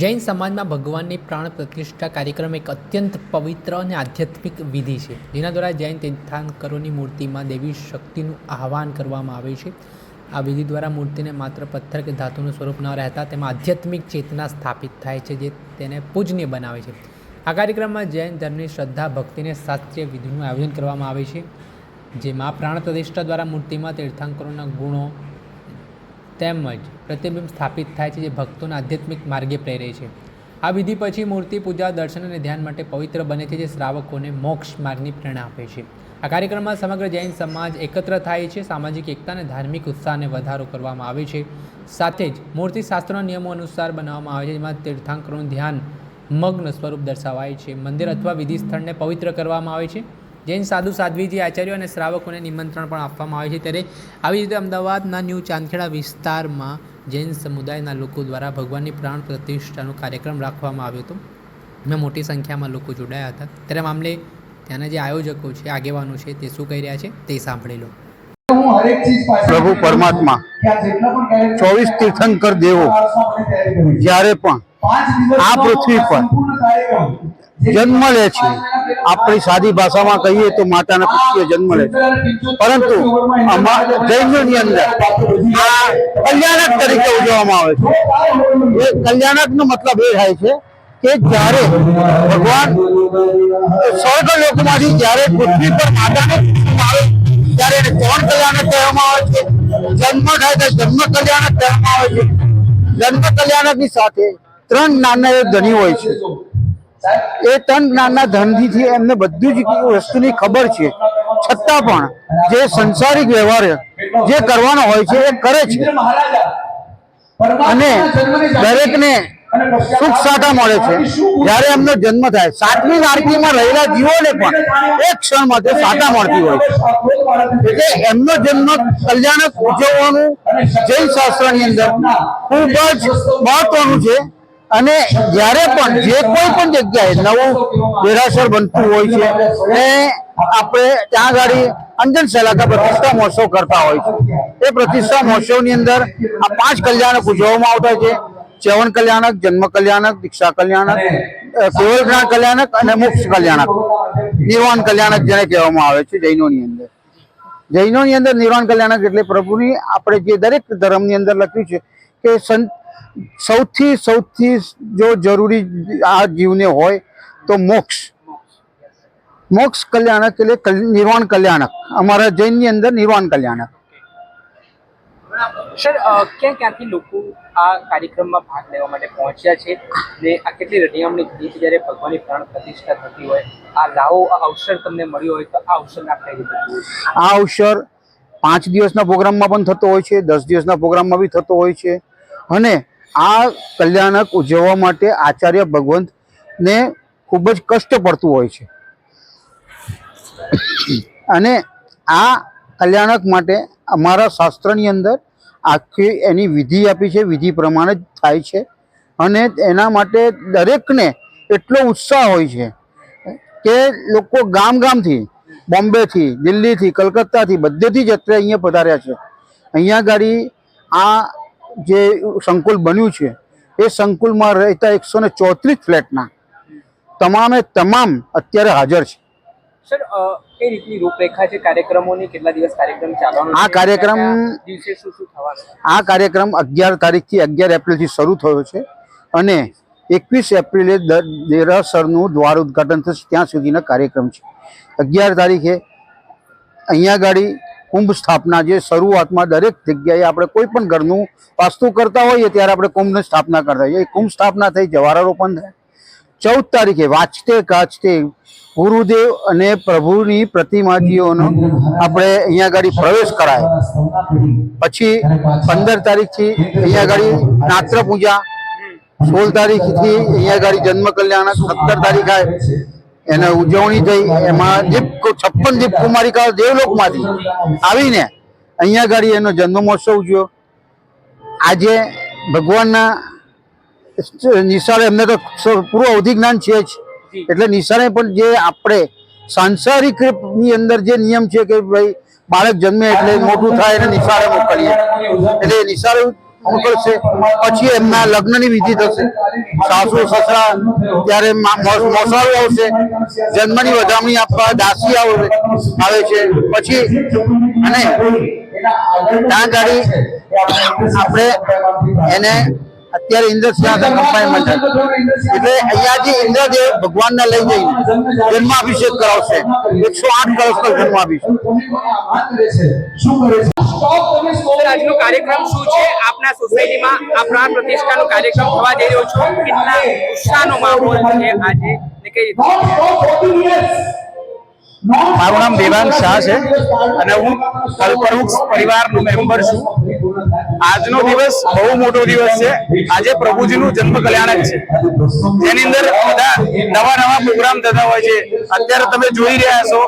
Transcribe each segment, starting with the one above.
જૈન સમાજમાં ભગવાનની પ્રાણ પ્રતિષ્ઠા કાર્યક્રમ એક અત્યંત પવિત્ર અને આધ્યાત્મિક વિધિ છે. જેના દ્વારા જૈન તીર્થાંકરોની મૂર્તિમાં દેવી શક્તિનું આહવાન કરવામાં આવે છે. આ વિધિ દ્વારા મૂર્તિને માત્ર પથ્થર કે ધાતુનું સ્વરૂપ ન રહેતા તેમાં આધ્યાત્મિક ચેતના સ્થાપિત થાય છે જે તેને પૂજનીય બનાવે છે. આ કાર્યક્રમમાં જૈન ધર્મની શ્રદ્ધા, ભક્તિને શાસ્ત્રીય વિધિનું આયોજન કરવામાં આવે છે. જેમાં પ્રાણ પ્રતિષ્ઠા દ્વારા મૂર્તિમાં તીર્થાંકરોના ગુણો તેમજ પ્રતિબિંબ સ્થાપિત થાય છે જે ભક્તોના આધ્યાત્મિક માર્ગે પ્રેરે છે. આ વિધિ પછી મૂર્તિ પૂજા, દર્શન અને ધ્યાન માટે પવિત્ર બને છે જે શ્રાવકોને મોક્ષ માર્ગની પ્રેરણા આપે છે. આ કાર્યક્રમમાં સમગ્ર જૈન સમાજ એકત્ર થાય છે, સામાજિક એકતા અને ધાર્મિક ઉત્સાહને વધારો કરવામાં આવે છે. સાથે જ મૂર્તિ શાસ્ત્રોના નિયમો અનુસાર બનાવવામાં આવે છે, જેમાં તીર્થાંકરોનું ધ્યાન મગ્ન સ્વરૂપ દર્શાવાય છે. મંદિર અથવા વિધિ સ્થળને પવિત્ર કરવામાં આવે છે. જૈન સાધુ સાધ્વીજી આચાર્યો અને શ્રાવકોને નિમંત્રણ પણ આપવામાં આવે છે. ત્યારે આવી રીતે અમદાવાદના ન્યૂ ચાંદખેડા વિસ્તારમાં જૈન સમુદાયના લોકો દ્વારા ભગવાનની પ્રાણ પ્રતિષ્ઠાનો કાર્યક્રમ રાખવામાં આવ્યો હતો. એમાં મોટી સંખ્યામાં લોકો જોડાયા હતા. ત્યારે મામલે ત્યાંના જે આયોજકો છે આગેવાનો છે તે શું કહી રહ્યા છે તે સાંભળી લો. પ્રભુ પરમાત્મા ચોવીસ તીર્થંકર દેવો જ્યારે પણ આ પૃથ્વી પર જન્મ લે છે. આપણી સાદી ભાષામાં કહીએ તો માતાના પુત્રીએ જન્મ લે છે. પરંતુ જૈનોની અંદર કલ્યાણક તરીકે ઉજવવામાં આવે છે. એ કલ્યાણકનો મતલબ એ થાય છે કે જ્યારે ભગવાન સ્વર્ગ લોકમાંથી જ્યારે પૃથ્વી પર માતાને આવે, ત્યારે એને કોણ કલ્યાણક કહેવામાં આવે છે? જન્મ થાય તો જન્મ કલ્યાણક કહેવામાં આવે છે. જન્મ કલ્યાણકની સાથે ત્રણ નાના ધણી હોય છે. એ ત્રણ જ્ઞાનના ધનથી એમને બધું જ વસ્તુની ખબર છે. છતાં પણ જે સંસારિક વ્યવહાર જે કરવાનો હોય છે, એ કરે છે. અને દરેકને સુખ સાટા મળે છે. જ્યારે એમનો જન્મ થાય, સાતમી નારકીમાં રહેલા જીવોને પણ એક ક્ષણ માટે સાટા મળતી હોય છે. એટલે એમનો જન્મ કલ્યાણક ઉજવવાનું જૈન શાસ્ત્રની અંદર ખૂબ જ મહત્વનું છે. અને જ્યારે પણ જે કોઈ પણ જગ્યાએ નવું દેરાસર બનતું હોય છે, એ આપણે ત્યાં આગળ અંજન સલાકા પ્રતિષ્ઠા મહોત્સવ કરતા હોય છે. એ પ્રતિષ્ઠા મહોત્સવની અંદર આ પાંચ કલ્યાણક ઉજવવામાં આવતા છે. ચવન કલ્યાણક, જન્મ કલ્યાણક, દીક્ષા કલ્યાણક કેવલ કલ્યાણક અને મોક્ષ કલ્યાણક. નિર્વાણ કલ્યાણક જેને કહેવામાં આવે છે જૈનોની અંદર. જૈનોની અંદર નિર્વાણ કલ્યાણક એટલે પ્રભુની આપણે જે દરેક ધર્મની અંદર લખ્યું છે કે સંત સૌથી સૌથી જો જરૂરી આ જીવને હોય તો મોક્ષ. મોક્ષ કલ્યાણક એટલે નિર્વાણ કલ્યાણક. અમારા જૈનની અંદર નિર્વાણ કલ્યાણક. સર ક્યાં ક્યાંથી લોકો આ કાર્યક્રમમાં ભાગ લેવા માટે પહોંચ્યા છે ને આ કેટલી રટિયામણી છે જ્યારે ભગવાનની પ્રાણ પ્રતિષ્ઠા થતી હોય આ લાવો આ અવસર તમને મળ્યો હોય તો આ અવસર કઈ રીતે આ અવસર પાંચ દિવસના પ્રોગ્રામમાં પણ થતો હોય છે દસ દિવસના પ્રોગ્રામમાં બી થતો હોય છે. અને આ કલ્યાણક ઉજવવા માટે આચાર્ય ભગવંતને ખૂબ જ કષ્ટ પડતું હોય છે. અને આ કલ્યાણક માટે અમારા શાસ્ત્રની અંદર આખી એની વિધિ આપી છે, વિધિ પ્રમાણે જ થાય છે. અને એના માટે દરેકને એટલો ઉત્સાહ હોય છે કે લોકો ગામ ગામથી બોમ્બેથી, દિલ્હીથી, કલકત્તાથી બધેથી જ અત્યારે અહીંયા પધાર્યા છે. અહીંયા ગાડી આ જે સંકુલ બન્યું છે એ સંકુલમાં રહેતા એકસો ને ચોત્રીસ ફ્લેટના તમામે તમામ અત્યારે હાજર છે. સર કઈ રીતની રૂપરેખા છે કાર્યક્રમોની? કેટલા દિવસ કાર્યક્રમ ચાલવાનો આ કાર્યક્રમ- દિવસે શું શું થવાનું આ કાર્યક્રમ અગિયાર તારીખથી અગિયાર એપ્રિલથી શરૂ થયો છે અને એકવીસ એપ્રિલે દેરાસરનું દ્વાર ઉદ્ઘાટન થશે ત્યાં સુધીના કાર્યક્રમ છે. અગિયાર તારીખે અહીંયા ગાડી કુંભ સ્થાપના જે શરૂઆતમાં દરેક જગ્યાએ આપણે કોઈ પણ ઘરનું વાસ્તુ કરતા હોઈએ ત્યારે આપણે કુંભની સ્થાપના કરતા હોઈએ. કુંભ સ્થાપના થઈ જવારારોપણ થાય. ચૌદ તારીખે વાંચતે ગાજતે ગુરુદેવ અને પ્રભુની પ્રતિમાજીઓનો આપણે અહીંયા આગળ પ્રવેશ કરાય. પછી પંદર તારીખથી અહીંયા આગળ નાત્ર પૂજા સોળ તારીખથી અહીંયા આગળ જન્મ કલ્યાણક સત્તર તારીખે એને ઉજવણી થઈ, એમાં દીપ છપ્પન દીપ કુમારિકા દેવલોકમાંથી આવીને અહીંયા ગાડી એનો જન્મ મહોત્સવ ઉજવ્યો. આજે ભગવાનના નિશાળે એમને તો પૂરું અવધિ જ્ઞાન છે જ. એટલે નિશાળે પણ જે આપણે સાંસારિકની અંદર જે નિયમ છે કે ભાઈ બાળક જન્મે એટલે મોટું થાય એને નિશાળે મોકલીએ. એટલે નિશાળે મોકલશે પછી એમના લગ્નની વિધિ થશે. સાસુ, સસરા, ત્યારે મોસાળું આવશે, જન્મની વધામણી આપવા દાસી આવે છે. પછી અને ત્યાં ગાડી આપણે એને અત્યારે ઇન્દ્ર સિંહાસન છે. એટલે અહીંયાથી ઇન્દ્રદેવ ભગવાનને લઈ જઈને જન્માભિષેક કરાવશે. એકસો આઠ કળશનો જન્માભિષેક. આજનો કાર્યક્રમ શું છે? આપના સોસાયટીમાં આ પ્રાણ પ્રતિષ્ઠાનો કાર્યક્રમ થવા જઈ રહ્યો છો. કેટલા ઉત્સાહનો માહોલ છે આજે ને કઈ રીતે? મારું નામ દેવાંગ શાહ છે અને હું કલ્પવૃક્ષ પરિવારનો મેમ્બર છું. આજનો દિવસ બહુ મોટો દિવસ છે. આજે પ્રભુજીનું જન્મ કલ્યાણક છે. જેની અંદર બધા નવા નવા પ્રોગ્રામ થતા હોય છે. અત્યારે તમે જોઈ રહ્યા છો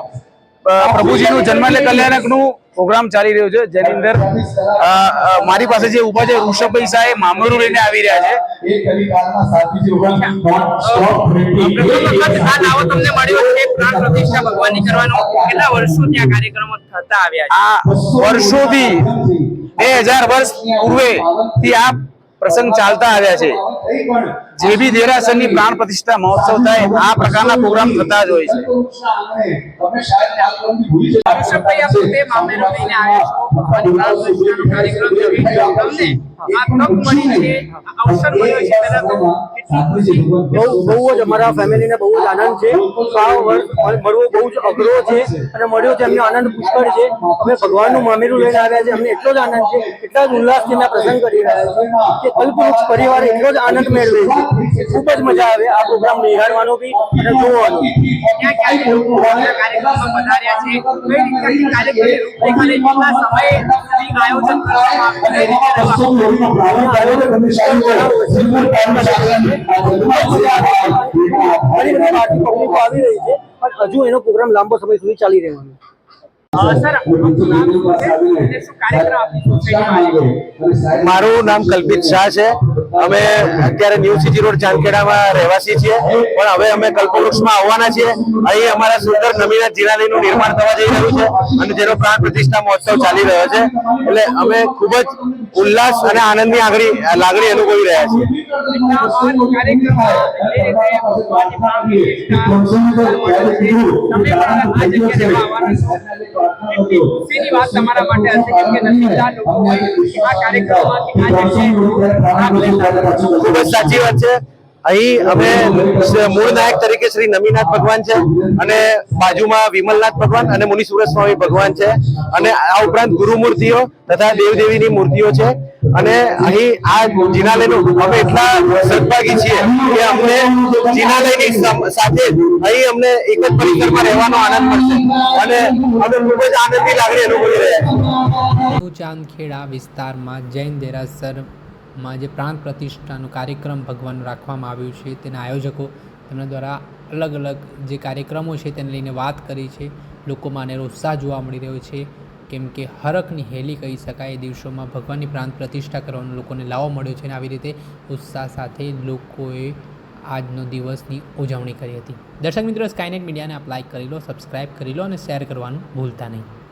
પ્રભુજીનું જન્મ અને કલ્યાણકનું પ્રોગ્રામ ચાલી રહ્યો છે, જેની અંદર મારી પાસે જે ઊભા છે, ઋષભભાઈ એ મામરું લઈને આવી રહ્યા છે. વર્ષોથી બે હજાર વર્ષ પૂર્વે થી આ પ્રસંગ ચાલતા આવ્યા છે. જે બી દેરાસરની પ્રાણ પ્રતિષ્ઠા મહોત્સવ થાય, આ પ્રકારના પ્રોગ્રામ થતા જ હોય છે. કાર્યક્રમ બહુ બહુ જ અમારા ફેમિલીને બહુ જ આનંદ છે. બહુ જ અઘરો છે અને મળ્યો છે અમને આનંદ પુષ્કળ છે. અમે ભગવાનનું મામેરું લઈને આવ્યા છે. અમને એટલો જ આનંદ છે. એટલા જ ઉલ્લાસથી અમે પ્રસંગ કરી રહ્યા છે કે કલ્પવૃક્ષ પરિવાર એટલો જ આનંદ મેળવે છે. ખૂબ જ મજા આવે આ પ્રોગ્રામ નિહાળવાનો બી અને જોવાનો છે. આવી રહી છે પણ હજુ એનો પ્રોગ્રામ લાંબો સમય સુધી ચાલી રહેવાનો મારું નામ કલ્પિત શાહ છે. અમે અત્યારે ન્યૂ સિટી રોડ ચાંદખેડામાં રહેવાસી છીએ. પણ હવે અમે કલ્પવૃક્ષમાં આવવાના છીએ. અહીં અમારા સુંદર નવીનાથ જીરાલીનું નિર્માણ થવા જઈ રહ્યું છે અને જેનો પ્રાણ પ્રતિષ્ઠા મહોત્સવ ચાલી રહ્યો છે. એટલે અમે ખૂબ જ ઉલ્લાસ અને આનંદની આગળ લાગણી અનુભવી રહ્યા છીએ. વાત તમારા માટે હશે કેમ કે નસીબદાર લોકો સાચી વાત છે. અહીં અમે મૂળ નાયક તરીકે શ્રી નમીનાથ ભગવાન છે અને બાજુમાં વિમલનાથ ભગવાન અને મુનિસુરત સ્વામી ભગવાન છે. અને આ ઉપરાંત ગુરુ મૂર્તિઓ તથા દેવદેવીની મૂર્તિઓ છે. અને અહીં આ જિનાલયનું અમે એટલા સદભાગી છીએ કે અમને જિનાલયની સાથે અહીં અમને એક જ પરિસરમાં રહેવાનો આનંદ મળશે. અને અમે ખૂબ જ આનંદની લાગણી અનુભવી રહ્યા છીએ. વિસ્તારમાં જૈન દેરાસરમાં જે પ્રાણ પ્રતિષ્ઠાનો કાર્યક્રમ ભગવાન રાખવામાં આવ્યું છે, તેના આયોજકો તેમના દ્વારા અલગ અલગ જે કાર્યક્રમો છે તેને લઈને વાત કરી છે. લોકોમાં અનેરો ઉત્સાહ જોવા મળી રહ્યો છે. કેમ કે હરકની હેલી કહી શકાય, એ દિવસોમાં ભગવાનની પ્રાણ પ્રતિષ્ઠા કરવાનો લોકોને લાવો મળ્યો છે અને આવી રીતે ઉત્સાહ સાથે લોકોએ આજનો દિવસની ઉજવણી કરી હતી. દર્શક મિત્રો સ્કાયનેટ મીડિયાને આપ લાઇક કરી લો સબસ્ક્રાઈબ કરી લો અને શેર કરવાનું ભૂલતા નહીં.